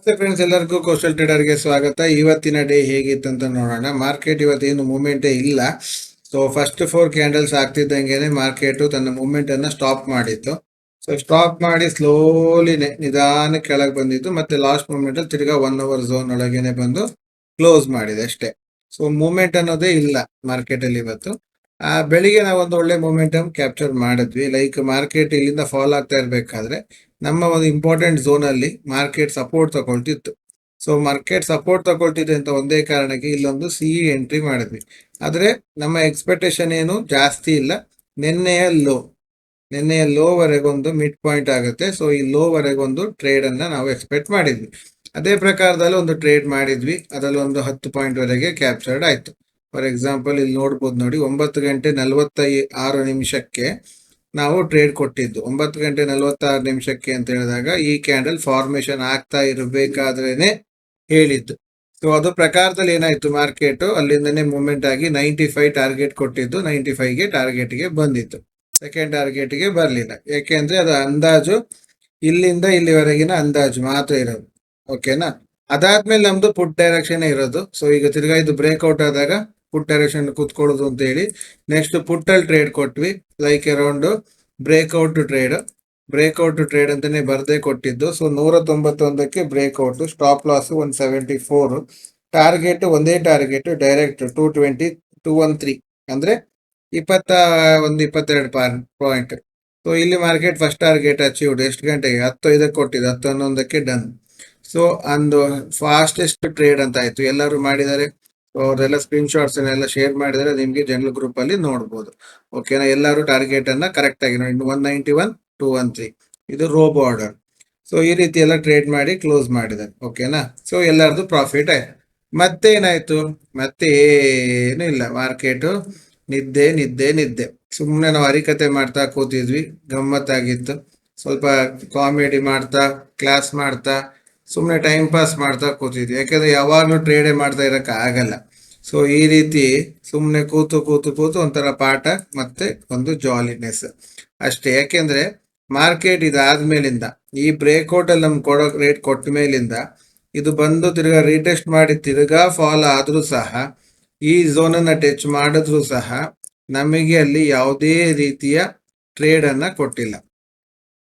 ನಮಸ್ತೆ ಫ್ರೆಂಡ್ಸ್ ಎಲ್ಲರಿಗೂ ಕೋಸ್ಟಲ್ ಟ್ರೇಡರ್ಗೆ ಸ್ವಾಗತ. ಇವತ್ತಿನ ಡೇ ಹೇಗಿತ್ತು ಅಂತ ನೋಡೋಣ. ಮಾರ್ಕೆಟ್ ಇವತ್ತೇನು ಮೂಮೆಂಟೇ ಇಲ್ಲ. ಸೊ ಫಸ್ಟ್ ಫೋರ್ ಕ್ಯಾಂಡಲ್ಸ್ ಆಗ್ತಿದ್ದಂಗೆನೆ ಮಾರ್ಕೆಟ್ ತನ್ನ ಮೂವ್ಮೆಂಟ್ ಅನ್ನ ಸ್ಟಾಪ್ ಮಾಡಿತ್ತು. ಸೊ ಸ್ಟಾಪ್ ಮಾಡಿ ಸ್ಲೋಲಿ ನಿಧಾನ ಕೆಳಗೆ ಬಂದಿತ್ತು. ಮತ್ತೆ ಲಾಸ್ಟ್ ಮೂಮೆಂಟ್ ಅಲ್ಲಿ ತಿರ್ಗಾ ಒನ್ ಅವರ್ ಝೋನ್ ಒಳಗೇನೆ ಬಂದು ಕ್ಲೋಸ್ ಮಾಡಿದೆ ಅಷ್ಟೇ. ಸೊ ಮೂಮೆಂಟ್ ಅನ್ನೋದೇ ಇಲ್ಲ ಮಾರ್ಕೆಟ್ ಅಲ್ಲಿ ಇವತ್ತು. ಆ, ಬೆಳಿಗ್ಗೆ ನಾವು ಒಂದು ಒಳ್ಳೆ ಮೊಮೆಂಟಮ್ ಕ್ಯಾಪ್ಚರ್ ಮಾಡಿದ್ವಿ. ಲೈಕ್ ಮಾರ್ಕೆಟ್ ಇಲ್ಲಿಂದ ಫಾಲ್ ಆಗ್ತಾ ಇರಬೇಕಾದ್ರೆ ನಮ್ಮ ಒಂದು ಇಂಪಾರ್ಟೆಂಟ್ ಝೋನ್ ಅಲ್ಲಿ ಮಾರ್ಕೆಟ್ ಸಪೋರ್ಟ್ ತಗೊಳ್ತಿತ್ತು. ಸೊ ಮಾರ್ಕೆಟ್ ಸಪೋರ್ಟ್ ತಗೊಳ್ತಿದೆ ಅಂತ ಒಂದೇ ಕಾರಣಕ್ಕೆ ಇಲ್ಲೊಂದು ಸಿ ಎಂಟ್ರಿ ಮಾಡಿದ್ವಿ. ಆದ್ರೆ ನಮ್ಮ ಎಕ್ಸ್ಪೆಕ್ಟೇಷನ್ ಏನು? ಜಾಸ್ತಿ ಇಲ್ಲ. ನಿನ್ನೆಯ ಲೋ ನಿನ್ನೆಯ ಲೋ ವರೆಗೊಂದು ಮಿಡ್ ಪಾಯಿಂಟ್ ಆಗುತ್ತೆ. ಸೊ ಈ ಲೋ ವರೆಗೊಂದು ಟ್ರೇಡ್ ಅನ್ನ ನಾವು ಎಕ್ಸ್ಪೆಕ್ಟ್ ಮಾಡಿದ್ವಿ. ಅದೇ ಪ್ರಕಾರದಲ್ಲಿ ಒಂದು ಟ್ರೇಡ್ ಮಾಡಿದ್ವಿ. ಅದರಲ್ಲಿ ಒಂದು ಹತ್ತು ಪಾಯಿಂಟ್ ವರೆಗೆ ಕ್ಯಾಪ್ಚರ್ಡ್ ಆಯ್ತು. ಫಾರ್ ಎಕ್ಸಾಂಪಲ್ ಇಲ್ಲಿ ನೋಡ್ಬೋದು ನೋಡಿ, ಒಂಬತ್ತು ಗಂಟೆ ನಲವತ್ತ ಆರು ನಿಮಿಷಕ್ಕೆ ನಾವು ಟ್ರೇಡ್ ಕೊಟ್ಟಿದ್ದು. ಒಂಬತ್ತು ಗಂಟೆ ನಲವತ್ತಾರು ನಿಮಿಷಕ್ಕೆ ಅಂತ ಹೇಳಿದಾಗ ಈ ಕ್ಯಾಂಡಲ್ ಫಾರ್ಮೇಶನ್ ಆಗ್ತಾ ಇರಬೇಕಾದ್ರೇನೆ ಹೇಳಿದ್ದು. ಸೊ ಅದು ಪ್ರಕಾರದಲ್ಲಿ ಏನಾಯಿತು ಮಾರ್ಕೆಟ್ ಅಲ್ಲಿಂದನೇ ಮೂಮೆಂಟ್ ಆಗಿ ನೈಂಟಿ ಫೈವ್ ಟಾರ್ಗೆಟ್ ಕೊಟ್ಟಿದ್ದು ನೈಂಟಿ ಫೈವ್ಗೆ ಟಾರ್ಗೆಟ್ಗೆ ಬಂದಿತ್ತು. ಸೆಕೆಂಡ್ ಟಾರ್ಗೆಟ್ಗೆ ಬರಲಿಲ್ಲ. ಯಾಕೆಂದ್ರೆ ಅದು ಅಂದಾಜು ಇಲ್ಲಿಂದ ಇಲ್ಲಿವರೆಗಿನ ಅಂದಾಜು ಮಾತ್ರ ಇರೋದು. ಓಕೆನಾ ಅದಾದ್ಮೇಲೆ ನಮ್ದು ಪುಟ್ ಡೈರೆಕ್ಷನ್ ಇರೋದು. ಸೊ ಈಗ ತಿರ್ಗಾ ಇದು ಬ್ರೇಕ್ಔಟ್ ಆದಾಗ ಪುಟ್ ಡೈರೆಕ್ಷನ್ ಕೂತ್ಕೊಳ್ಳೋದು ಅಂತ ಹೇಳಿ ನೆಕ್ಸ್ಟ್ ಪುಟ್ಟಲ್ಲಿ ಟ್ರೇಡ್ ಕೊಟ್ವಿ. Like around breakout trade breakout trade ಅಂತಾನೆ ಬರದೇ ಕೊಟ್ಟಿದ್ದು. ಸೊ ನೂರ ತೊಂಬತ್ತೊಂದಕ್ಕೆ breakout stop loss one seventy four target ಒಂದೇ target direct two twenty two one three ಅಂದ್ರೆ ಇಪ್ಪತ್ತ, ಒಂದು ಇಪ್ಪತ್ತೆರಡು ಪಾಯಿಂಟ್ ಸೊ ಇಲ್ಲಿ ಮಾರ್ಕೆಟ್ ಫಸ್ಟ್ ಟಾರ್ಗೆಟ್ ಅಚೀವ್ಡ್ ಎಷ್ಟು ಗಂಟೆಗೆ? ಹತ್ತು ಐದಕ್ಕೆ ಕೊಟ್ಟಿದ್ದು. ಹತ್ತು ಹನ್ನೊಂದಕ್ಕೆ ಡನ್ ಸೊ ಅಂದು ಫಾಸ್ಟೆಸ್ಟ್ ಟ್ರೇಡ್ ಅಂತ ಆಯಿತು. ಎಲ್ಲರೂ ಮಾಡಿದ್ದಾರೆ. ಅವರೆಲ್ಲ ಸ್ಕ್ರೀನ್ ಶಾಟ್ಸ್ ಎಲ್ಲ ಶೇರ್ ಮಾಡಿದರೆ ನಿಮ್ಗೆ ಜನರಲ್ ಗ್ರೂಪ್ ಅಲ್ಲಿ ನೋಡ್ಬೋದು. ಓಕೆನಾ ಎಲ್ಲರೂ ಟಾರ್ಗೆಟ್ ಅನ್ನ ಕರೆಕ್ಟ್ ಆಗಿ ನೋಡಿ. One ninety one two one three ಇದು ರೋಬೋ ಆರ್ಡರ್ ಸೊ ಈ ರೀತಿ ಎಲ್ಲ ಟ್ರೇಡ್ ಮಾಡಿ ಕ್ಲೋಸ್ ಮಾಡಿದ್ದಾರೆ ಓಕೆನಾ ಸೊ ಎಲ್ಲರದು ಪ್ರಾಫಿಟ್ ಆಯ್ತು. ಮತ್ತೆ ಏನಾಯ್ತು ಮತ್ತೆ ಏನು ಇಲ್ಲ ಮಾರ್ಕೆಟ್ ನಿದ್ದೆ ನಿದ್ದೆ ನಿದ್ದೆ. ಸುಮ್ಮನೆ ನಾವು ಅರಿಕತೆ ಮಾಡ್ತಾ ಕೂತಿದ್ವಿ. ಗಮ್ಮತ್ತಾಗಿತ್ತು. ಸ್ವಲ್ಪ ಕಾಮಿಡಿ ಮಾಡ್ತಾ ಕ್ಲಾಸ್ ಮಾಡ್ತಾ ಸುಮ್ಮನೆ ಟೈಮ್ ಪಾಸ್ ಮಾಡ್ತಾ ಕೂತಿದ್ವಿ. ಯಾಕಂದ್ರೆ ಯಾವಾಗಲೂ ಟ್ರೇಡೇ ಮಾಡ್ತಾ ಇರೋಕ್ಕಾಗಲ್ಲ ಸೊ ಈ ರೀತಿ ಸುಮ್ಮನೆ ಕೂತು ಕೂತು ಕೂತು ಒಂಥರ ಪಾಠ ಮತ್ತೆ ಒಂದು ಜಾಲಿನೆಸ್ ಅಷ್ಟೇ, ಯಾಕೆಂದ್ರೆ ಮಾರ್ಕೆಟ್ ಇದಾದ್ಮೇಲಿಂದ, ಈ ಬ್ರೇಕ್ಔಟ್ ಅಲ್ಲಿ ನಮ್ಗೆ ಕೊಡೋ ರೇಟ್ ಕೊಟ್ಟ ಮೇಲಿಂದ ಇದು ಬಂದು ತಿರ್ಗಾ ರೀಟೆಸ್ಟ್ ಮಾಡಿ ತಿರ್ಗಾ ಫಾಲೋ ಆದರೂ ಸಹ, ಈ ಝೋನ್ ಅನ್ನ ಟಚ್ ಮಾಡಿದ್ರು ಸಹ, ನಮಗೆ ಅಲ್ಲಿ ಯಾವುದೇ ರೀತಿಯ ಟ್ರೇಡ್ ಅನ್ನ ಕೊಟ್ಟಿಲ್ಲ.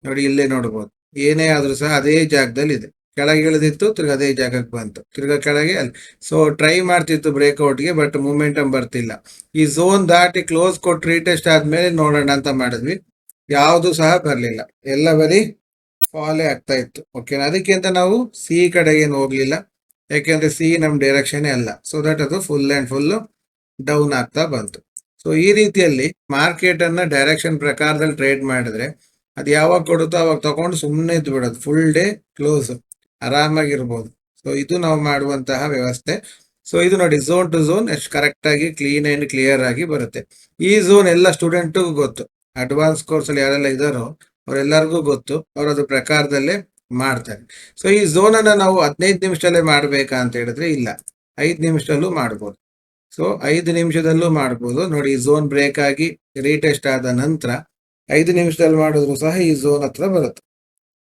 ನೋಡಿ, ಇಲ್ಲೇ ನೋಡ್ಬೋದು. ಏನೇ ಆದರೂ ಸಹ ಅದೇ ಜಾಗದಲ್ಲಿ ಇದೆ ಕೆಳಗೆ ಇಳಿದಿತ್ತು, ತಿರ್ಗ ಅದೇ ಜಾಗಕ್ಕೆ ಬಂತು. ತಿರ್ಗಾ ಕೆಳಗೆ ಅಲ್ಲಿ. ಸೊ ಟ್ರೈ ಮಾಡ್ತಿತ್ತು ಬ್ರೇಕ್ಔಟ್ಗೆ ಬಟ್ ಮೂಮೆಂಟಮ್ ಬರ್ತಿಲ್ಲ. ಈ ಝೋನ್ ದಾಟಿ ಕ್ಲೋಸ್ ಕೊಟ್ಟು ರೀಟೆಸ್ಟ್ ಆದ್ಮೇಲೆ ನೋಡೋಣ ಅಂತ ಮಾಡಿದ್ವಿ. ಯಾವುದು ಸಹ ಬರಲಿಲ್ಲ. ಎಲ್ಲ ಬರೀ ಫಾಲೇ ಆಗ್ತಾ ಇತ್ತು. ಓಕೆ ಅದಕ್ಕೆ ಅಂತ ನಾವು ಸಿ ಕಡೆಗೆ ಏನು ಹೋಗ್ಲಿಲ್ಲ ಯಾಕೆಂದ್ರೆ ಸಿ ನಮ್ಮ ಡೈರೆಕ್ಷನ್ ಅಲ್ಲ. ಸೊ ದಟ್ ಅದು ಫುಲ್ ಅಂಡ್ ಫುಲ್ ಡೌನ್ ಆಗ್ತಾ ಬಂತು. ಸೊ ಈ ರೀತಿಯಲ್ಲಿ ಮಾರ್ಕೆಟ್ ಅನ್ನ ಡೈರೆಕ್ಷನ್ ಪ್ರಕಾರದಲ್ಲಿ ಟ್ರೇಡ್ ಮಾಡಿದ್ರೆ ಅದು ಯಾವಾಗ ಕೊಡುತ್ತೋ ಅವಾಗ ತಗೊಂಡು ಸುಮ್ಮನೆ ಇದ್ದು ಬಿಡೋದು ಫುಲ್ ಡೇ ಕ್ಲೋಸ್ ಆರಾಮಾಗಿರ್ಬೋದು. ಸೊ ಇದು ನಾವು ಮಾಡುವಂತಹ ವ್ಯವಸ್ಥೆ. ಸೊ ಇದು ನೋಡಿ ಝೋನ್ ಟು ಝೋನ್ ಎಷ್ಟು ಕರೆಕ್ಟ್ ಆಗಿ ಕ್ಲೀನ್ ಅಂಡ್ ಕ್ಲಿಯರ್ ಆಗಿ ಬರುತ್ತೆ. ಈ ಝೋನ್ ಎಲ್ಲ ಸ್ಟೂಡೆಂಟ್ಗೂ ಗೊತ್ತು. ಅಡ್ವಾನ್ಸ್ ಕೋರ್ಸ್ ಅಲ್ಲಿ ಯಾರೆಲ್ಲ ಇದಾರೋ ಅವರೆಲ್ಲರಿಗೂ ಗೊತ್ತು. ಅವ್ರು ಅದ್ರ ಪ್ರಕಾರದಲ್ಲೇ ಮಾಡ್ತಾರೆ. ಸೊ ಈ ಝೋನ್ ನಾವು ಹದಿನೈದು ನಿಮಿಷದಲ್ಲೇ ಮಾಡ್ಬೇಕಾ ಅಂತ ಹೇಳಿದ್ರೆ ಇಲ್ಲ. ಐದು ನಿಮಿಷದಲ್ಲೂ ಮಾಡ್ಬೋದು. ಸೊ ಐದು ನಿಮಿಷದಲ್ಲೂ ಮಾಡ್ಬೋದು. ನೋಡಿ, ಈ ಝೋನ್ ಬ್ರೇಕ್ ಆಗಿ ರೀಟೆಸ್ಟ್ ಆದ ನಂತರ ಐದು ನಿಮಿಷದಲ್ಲಿ ಮಾಡಿದ್ರು ಸಹ ಈ ಝೋನ್ ಹತ್ರ ಬರುತ್ತೆ.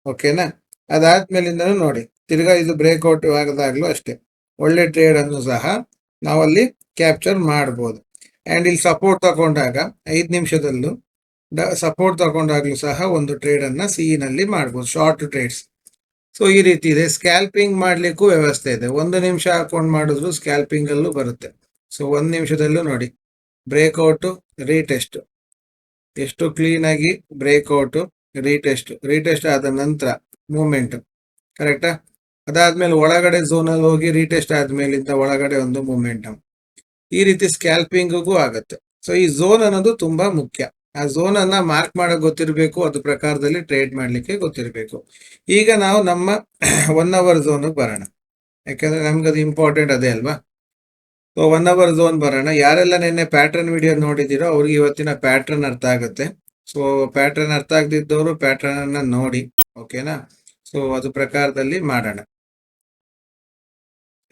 ಓಕೆನಾ ಅದಾದ್ಮೇಲಿಂದನೂ ನೋಡಿ, ತಿರ್ಗಾ ಇದು ಬ್ರೇಕ್ಔಟ್ ಆಗದಾಗ್ಲೂ ಅಷ್ಟೇ. ಒಳ್ಳೆ ಟ್ರೇಡ್ ಅನ್ನು ಸಹ ನಾವಲ್ಲಿ ಕ್ಯಾಪ್ಚರ್ ಮಾಡ್ಬೋದು. ಆ್ಯಂಡ್ ಇಲ್ಲಿ ಸಪೋರ್ಟ್ ತಗೊಂಡಾಗ ಐದು ನಿಮಿಷದಲ್ಲೂ ಸಪೋರ್ಟ್ ತಗೊಂಡಾಗ್ಲೂ ಸಹ ಒಂದು ಟ್ರೇಡ್ ಅನ್ನ ಸಿ ನಲ್ಲಿ ಮಾಡ್ಬೋದು ಶಾರ್ಟ್ ಟ್ರೇಡ್ಸ್ ಸೊ ಈ ರೀತಿ ಇದೆ. ಸ್ಕ್ಯಾಲ್ಪಿಂಗ್ ಮಾಡಲಿಕ್ಕೂ ವ್ಯವಸ್ಥೆ ಇದೆ. ಒಂದು ನಿಮಿಷ ಹಾಕೊಂಡು ಮಾಡಿದ್ರು ಸ್ಕ್ಯಾಲ್ಪಿಂಗಲ್ಲೂ ಬರುತ್ತೆ. ಸೊ ಒಂದು ನಿಮಿಷದಲ್ಲೂ ನೋಡಿ ಬ್ರೇಕ್ಔಟ್ ರೀಟೆಸ್ಟ್ ಎಷ್ಟು ಕ್ಲೀನ್ ಆಗಿ ಬ್ರೇಕ್ಔಟ್ ರೀಟೆಸ್ಟ್ ರೀಟೆಸ್ಟ್ ಆದ ನಂತರ ಮೂಮೆಂಟ್. ಕರೆಕ್ಟಾ ಅದಾದ್ಮೇಲೆ ಒಳಗಡೆ ಝೋನ್ ಅಲ್ಲಿ ಹೋಗಿ ರೀಟೆಸ್ಟ್ ಆದ್ಮೇಲಿಂದ ಒಳಗಡೆ ಒಂದು ಮೂಮೆಂಟಮ್ ಈ ರೀತಿ ಸ್ಕ್ಯಾಲ್ಪಿಂಗಿಗೂ ಆಗುತ್ತೆ. ಸೊ ಈ ಝೋನ್ ಅನ್ನೋದು ತುಂಬಾ ಮುಖ್ಯ. ಆ ಝೋನ್ ಅನ್ನ ಮಾರ್ಕ್ ಮಾಡಕ್ ಗೊತ್ತಿರಬೇಕು ಅದ್ರ ಪ್ರಕಾರದಲ್ಲಿ ಟ್ರೇಡ್ ಮಾಡ್ಲಿಕ್ಕೆ ಗೊತ್ತಿರಬೇಕು. ಈಗ ನಾವು ನಮ್ಮ ಒನ್ ಅವರ್ ಝೋನ್ ಬರೋಣ. ಯಾಕಂದ್ರೆ ನಮ್ಗೆ ಅದು ಇಂಪಾರ್ಟೆಂಟ್ ಅದೇ ಅಲ್ವಾ? ಸೊ ಒನ್ ಅವರ್ ಝೋನ್ ಬರೋಣ. ಯಾರೆಲ್ಲ ನಿನ್ನೆ ಪ್ಯಾಟರ್ನ್ ವಿಡಿಯೋ ನೋಡಿದಿರೋ ಅವ್ರಿಗೆ ಇವತ್ತಿನ ಪ್ಯಾಟರ್ನ್ ಅರ್ಥ ಆಗುತ್ತೆ. ಸೊ ಪ್ಯಾಟರ್ನ್ ಅರ್ಥ ಆಗದಿದ್ದವರು ಪ್ಯಾಟರ್ನ್ ಅನ್ನ ನೋಡಿ ಓಕೆನಾ ಸೊ ಅದು ಪ್ರಕಾರದಲ್ಲಿ ಮಾಡೋಣ.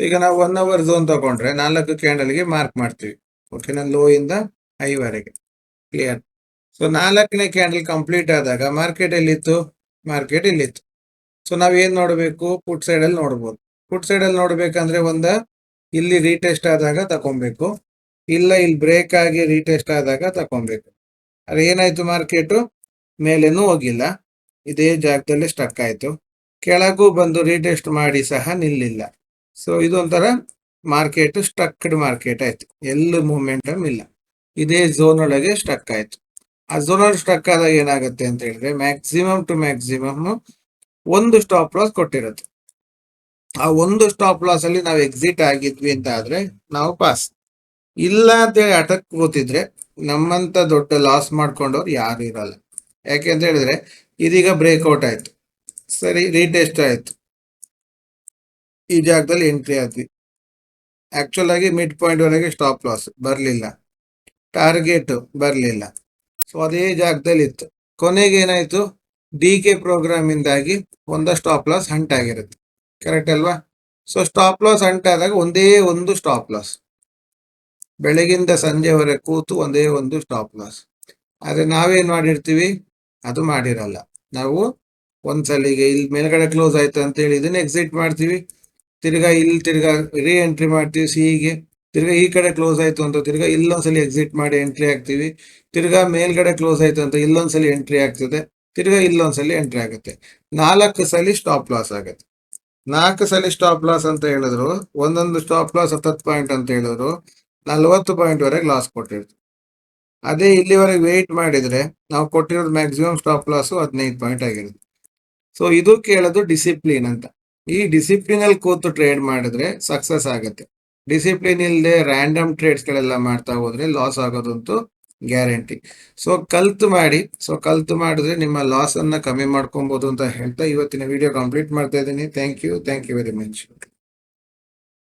ಈಗ ನಾವು ಒನ್ ಅವರ್ ಝೋನ್ ತಗೊಂಡ್ರೆ ನಾಲ್ಕು ಕ್ಯಾಂಡಲ್ಗೆ ಮಾರ್ಕ್ ಮಾಡ್ತೀವಿ ಓಕೆನಾ ಲೋ ಇಂದ ಹೈ ವರೆಗೆ ಕ್ಲಿಯರ್ ಸೊ ನಾಲ್ಕನೇ ಕ್ಯಾಂಡಲ್ ಕಂಪ್ಲೀಟ್ ಆದಾಗ ಮಾರ್ಕೆಟ್ ಎಲ್ಲಿತ್ತು? ಮಾರ್ಕೆಟ್ ಇಲ್ಲಿತ್ತು. ಸೊ ನಾವೇನ್ ನೋಡಬೇಕು? ಪುಟ್ ಸೈಡ್ ಅಲ್ಲಿ ನೋಡ್ಬೋದು. ಪುಟ್ ಸೈಡ್ ಅಲ್ಲಿ ನೋಡ್ಬೇಕಂದ್ರೆ ಒಂದ ಇಲ್ಲಿ ರೀಟೆಸ್ಟ್ ಆದಾಗ ತಕೊಬೇಕು ಇಲ್ಲ ಇಲ್ಲಿ ಬ್ರೇಕ್ ಆಗಿ ರೀಟೆಸ್ಟ್ ಆದಾಗ ತಕೊಬೇಕು ಅದ್ರ ಏನಾಯ್ತು ಮಾರ್ಕೆಟ್? ಮೇಲೇನೂ ಹೋಗಿಲ್ಲ. ಇದೇ ಜಾಗದಲ್ಲಿ ಸ್ಟಕ್ ಆಯಿತು. ಕೆಳಗೂ ಬಂದು ರೀಟೆಸ್ಟ್ ಮಾಡಿ ಸಹ ನಿಲ್ಲಿಲ್ಲ. ಸೊ ಇದೊಂಥರ ಮಾರ್ಕೆಟ್ ಸ್ಟಕ್ಡ್ ಮಾರ್ಕೆಟ್ ಆಯ್ತು. ಎಲ್ಲೂ ಮೂಮೆಂಟಮ್ ಇಲ್ಲ. ಇದೇ ಝೋನ್ ಒಳಗೆ ಸ್ಟಕ್ ಆಯ್ತು. ಆ ಝೋನ್ ಒಳಗೆ ಸ್ಟಕ್ ಆದಾಗ ಏನಾಗುತ್ತೆ ಅಂತ ಹೇಳಿದ್ರೆ ಮ್ಯಾಕ್ಸಿಮಮ್ ಟು ಮ್ಯಾಕ್ಸಿಮಮ್ ಒಂದು ಸ್ಟಾಪ್ ಲಾಸ್ ಕೊಟ್ಟಿರುತ್ತೆ. ಆ ಒಂದು ಸ್ಟಾಪ್ ಲಾಸ್ ಅಲ್ಲಿ ನಾವು ಎಕ್ಸಿಟ್ ಆಗಿದ್ವಿ ಅಂತ ಆದ್ರೆ, ನಾವು ಪಾಸ್ ಇಲ್ಲ ಅಂತ ಹೇಳಿ ಅಟಕ್ ಕೂತಿದ್ರೆ ನಮ್ಮಂತ ದೊಡ್ಡ ಲಾಸ್ ಮಾಡ್ಕೊಂಡವ್ರು ಯಾರು ಇರಲ್ಲ. ಯಾಕೆ ಅಂತ ಹೇಳಿದ್ರೆ, ಇದೀಗ ಬ್ರೇಕ್ಔಟ್ ಆಯ್ತು. ಸರಿ ರೀಟೆಸ್ಟ್ ಆಯ್ತು. ಈ ಜಾಗದಲ್ಲಿ ಎಂಟ್ರಿ ಆದ್ವಿ. ಆಕ್ಚುಲ್ ಆಗಿ ಮಿಡ್ ಪಾಯಿಂಟ್ ವರೆಗೆ ಸ್ಟಾಪ್ ಲಾಸ್ ಬರಲಿಲ್ಲ. ಟಾರ್ಗೆಟ್ ಬರಲಿಲ್ಲ. ಸೊ ಅದೇ ಜಾಗದಲ್ಲಿ ಇತ್ತು ಕೊನೆಗೆ ಏನಾಯ್ತು? ಡಿ ಕೆ ಪ್ರೋಗ್ರಾಮ್ ಇಂದಾಗಿ ಒಂದ ಸ್ಟಾಪ್ ಲಾಸ್ ಹಂಟ್ ಆಗಿರುತ್ತೆ. ಕರೆಕ್ಟ್ ಅಲ್ವಾ? ಸೊ ಸ್ಟಾಪ್ ಲಾಸ್ ಹಂಟ್ ಆದಾಗ ಒಂದೇ ಒಂದು ಸ್ಟಾಪ್ ಲಾಸ್ ಬೆಳಗಿಂದ ಸಂಜೆವರೆಗೆ ಕೂತು ಒಂದೇ ಒಂದು ಸ್ಟಾಪ್ ಲಾಸ್ ಆದರೆ ನಾವೇನು ಮಾಡಿರ್ತೀವಿ? ಅದು ಮಾಡಿರಲ್ಲ. ನಾವು ಒಂದ್ಸಲಿಗೆ ಇಲ್ಲಿ ಮೇಲ್ಗಡೆ ಕ್ಲೋಸ್ ಆಯ್ತು ಅಂತ ಹೇಳಿ ಇದನ್ನ ಎಕ್ಸಿಟ್ ಮಾಡ್ತೀವಿ. ತಿರ್ಗಾ ಇಲ್ಲಿ ತಿರ್ಗಾ ರೀ ಎಂಟ್ರಿ ಮಾಡ್ತೀವಿ ಸಿಹಿಗೆ ತಿರ್ಗಾ ಈ ಕಡೆ ಕ್ಲೋಸ್ ಆಯ್ತು ಅಂತ ತಿರ್ಗಾ ಇಲ್ಲೊಂದ್ಸಲಿ ಎಕ್ಸಿಟ್ ಮಾಡಿ ಎಂಟ್ರಿ ಆಗ್ತೀವಿ ತಿರ್ಗಾ ಮೇಲ್ಗಡೆ ಕ್ಲೋಸ್ ಆಯ್ತು ಅಂತ ಇಲ್ಲೊಂದ್ಸಲಿ ಎಂಟ್ರಿ ಆಗ್ತದೆ. ತಿರ್ಗಾ ಇಲ್ಲೊಂದ್ಸಲಿ ಎಂಟ್ರಿ ಆಗುತ್ತೆ. ನಾಲ್ಕು ಸಲ ಸ್ಟಾಪ್ ಲಾಸ್ ಆಗುತ್ತೆ. ನಾಲ್ಕು ಸಲ ಸ್ಟಾಪ್ ಲಾಸ್ ಅಂತ ಹೇಳಿದ್ರು, ಒಂದೊಂದು ಸ್ಟಾಪ್ ಲಾಸ್ ಹತ್ತತ್ತು ಪಾಯಿಂಟ್ ಅಂತ ಹೇಳಿದ್ರು ನಲ್ವತ್ತು ಪಾಯಿಂಟ್ ವರೆಗೆ ಲಾಸ್ ಕೊಟ್ಟಿರ್ತೀವಿ ಅದೇ ಇಲ್ಲಿವರೆಗೆ ವೆಯ್ಟ್ ಮಾಡಿದರೆ ನಾವು ಕೊಟ್ಟಿರೋದು ಮ್ಯಾಕ್ಸಿಮಮ್ ಸ್ಟಾಪ್ ಲಾಸು ಹದಿನೈದು ಪಾಯಿಂಟ್ ಆಗಿರುತ್ತೆ. ಸೊ ಇದು ಕೇಳೋದು ಡಿಸಿಪ್ಲಿನ್ ಅಂತ. ಈ ಡಿಸಿಪ್ಲಿನಲ್ಲಿ ಕೂತು ಟ್ರೇಡ್ ಮಾಡಿದ್ರೆ ಸಕ್ಸಸ್ ಆಗುತ್ತೆ. ಡಿಸಿಪ್ಲಿನ್ ಇಲ್ಲದೆ ರ್ಯಾಂಡಮ್ ಟ್ರೇಡ್ಸ್ಗಳೆಲ್ಲ ಮಾಡ್ತಾ ಹೋದ್ರೆ ಲಾಸ್ ಆಗೋದಂತೂ ಗ್ಯಾರಂಟಿ ಸೊ ಕಲ್ತು ಮಾಡಿ ಸೊ ಕಲ್ತು ಮಾಡಿದ್ರೆ ನಿಮ್ಮ ಲಾಸನ್ನು ಕಮ್ಮಿ ಮಾಡ್ಕೊಬೋದು ಅಂತ ಹೇಳ್ತಾ ಇವತ್ತಿನ ವಿಡಿಯೋ ಕಂಪ್ಲೀಟ್ ಮಾಡ್ತಾ ಇದ್ದೀನಿ. Thank you thank you very much